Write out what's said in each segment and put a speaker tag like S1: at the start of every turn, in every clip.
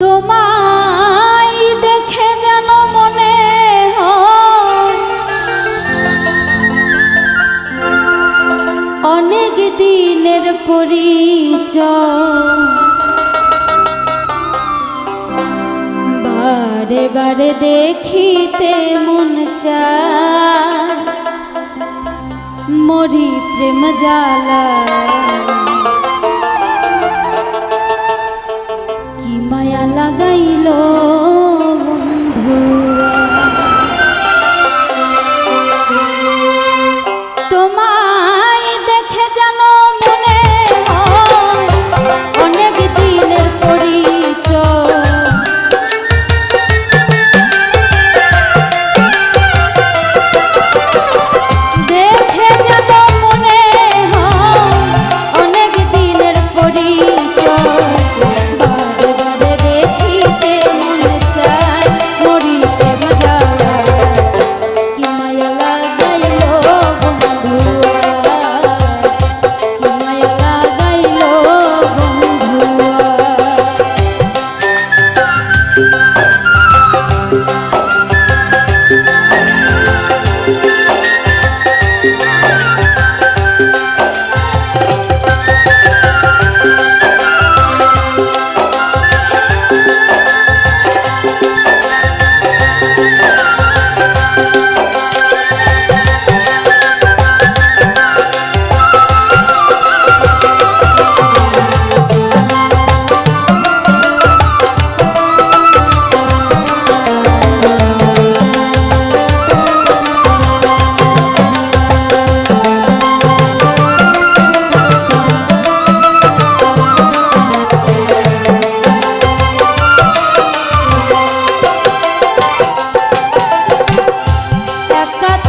S1: তোমায় দেখে যেন মনে অনেক দিনের পরিচয়। বারে বারে দেখিতে মন চায়, মরি প্রেম জ্বালা লাগাইলো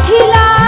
S1: ছিলাম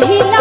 S1: चढ़िला